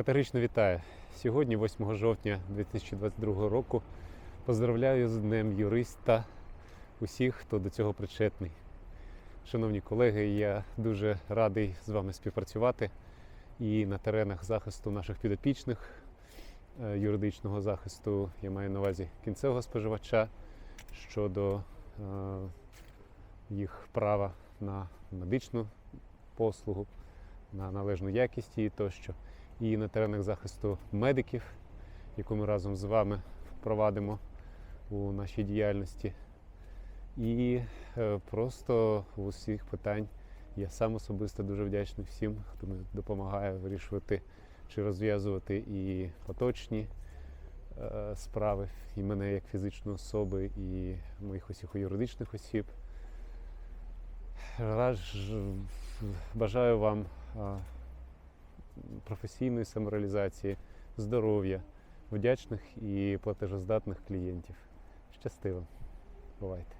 Категорично вітаю. Сьогодні, 8 жовтня 2022 року, поздравляю з Днем юриста усіх, хто до цього причетний. Шановні колеги, я дуже радий з вами співпрацювати і на теренах захисту наших підопічних, е, юридичного захисту, я маю на увазі кінцевого споживача щодо е, їх права на медичну послугу, на належну якість її тощо і на теренах захисту медиків, яку ми разом з вами впровадимо у нашій діяльності. І е, просто в усіх питань я сам особисто дуже вдячний всім, хто мені допомагає вирішувати чи розв'язувати і поточні е, справи, і мене як фізичної особи, і моїх усіх юридичних осіб. Бажаю вам а, професійної самореалізації, здоров'я, вдячних і платежоздатних клієнтів. Щастиво. Бувайте.